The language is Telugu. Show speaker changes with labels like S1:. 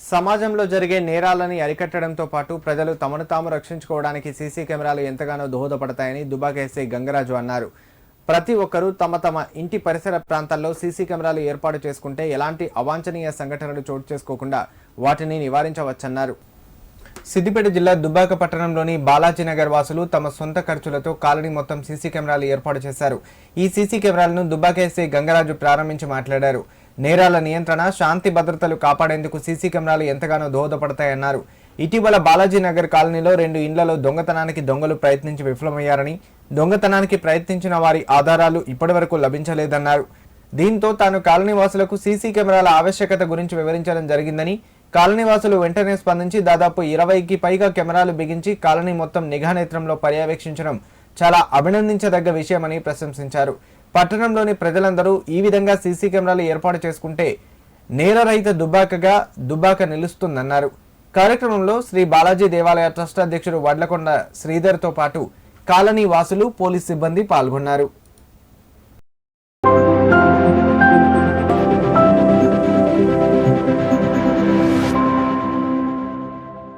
S1: సమాజంలో జరిగే నేరాలని అరికట్టడంతో పాటు ప్రజలు తమను తాము రక్షించుకోవడానికి సీసీ కెమెరాలు ఎంతగానో దోహదపడతాయని దుబాక గంగరాజు అన్నారు. ప్రతి ఒక్కరూ తమ తమ ఇంటి పరిసర ప్రాంతాల్లో సీసీ కెమెరాలు ఏర్పాటు చేసుకుంటే ఎలాంటి అవాంఛనీయ సంఘటనలు చోటు చేసుకోకుండా వాటిని నివారించవచ్చన్నారు. సిద్దిపేట జిల్లా దుబ్బాక పట్టణంలోని బాలాజీనగర్ వాసులు తమ సొంత ఖర్చులతో కాలనీ మొత్తం సీసీ కెమెరాలు ఏర్పాటు చేశారు. ఈ సీసీ కెమెరాలను దుబ్బాక గంగరాజు ప్రారంభించి మాట్లాడారు. నేరాల నియంత్రణ శాంతి భద్రతలు కాపాడేందుకు సీసీ కెమెరాలు ఎంతగానో దోహదపడతాయన్నారు. ఇటీవల బాలాజీనగర్ కాలనీలో రెండు ఇండ్లలో దొంగతనానికి దొంగలు ప్రయత్నించి విఫలమయ్యారని దొంగతనానికి ప్రయత్నించిన వారి ఆధారాలు ఇప్పటివరకు లభించలేదన్నారు. దీంతో తాను కాలనీవాసులకు సీసీ కెమెరాల ఆవశ్యకత గురించి వివరించడం జరిగిందని కాలనీవాసులు వెంటనే స్పందించి దాదాపు ఇరవైకి పైగా కెమెరాలు బిగించి కాలనీ మొత్తం నిఘా నేత్రంలో పర్యవేక్షించడం చాలా అభినందించదగ్గ విషయమని ప్రశంసించారు. పట్టణంలోని ప్రజలందరూ ఈ విధంగా సీసీ కెమెరాలు ఏర్పాటు చేసుకుంటే నేరరహిత దుబ్బాకగా దుబ్బాక నిలుస్తుందన్నారు. కార్యక్రమంలో శ్రీ బాలాజీ దేవాలయ ట్రస్ట్ అధ్యక్షుడు వడ్లకొండ శ్రీధర్తో పాటు కాలనీ వాసులు పోలీస్ సిబ్బంది పాల్గొన్నారు.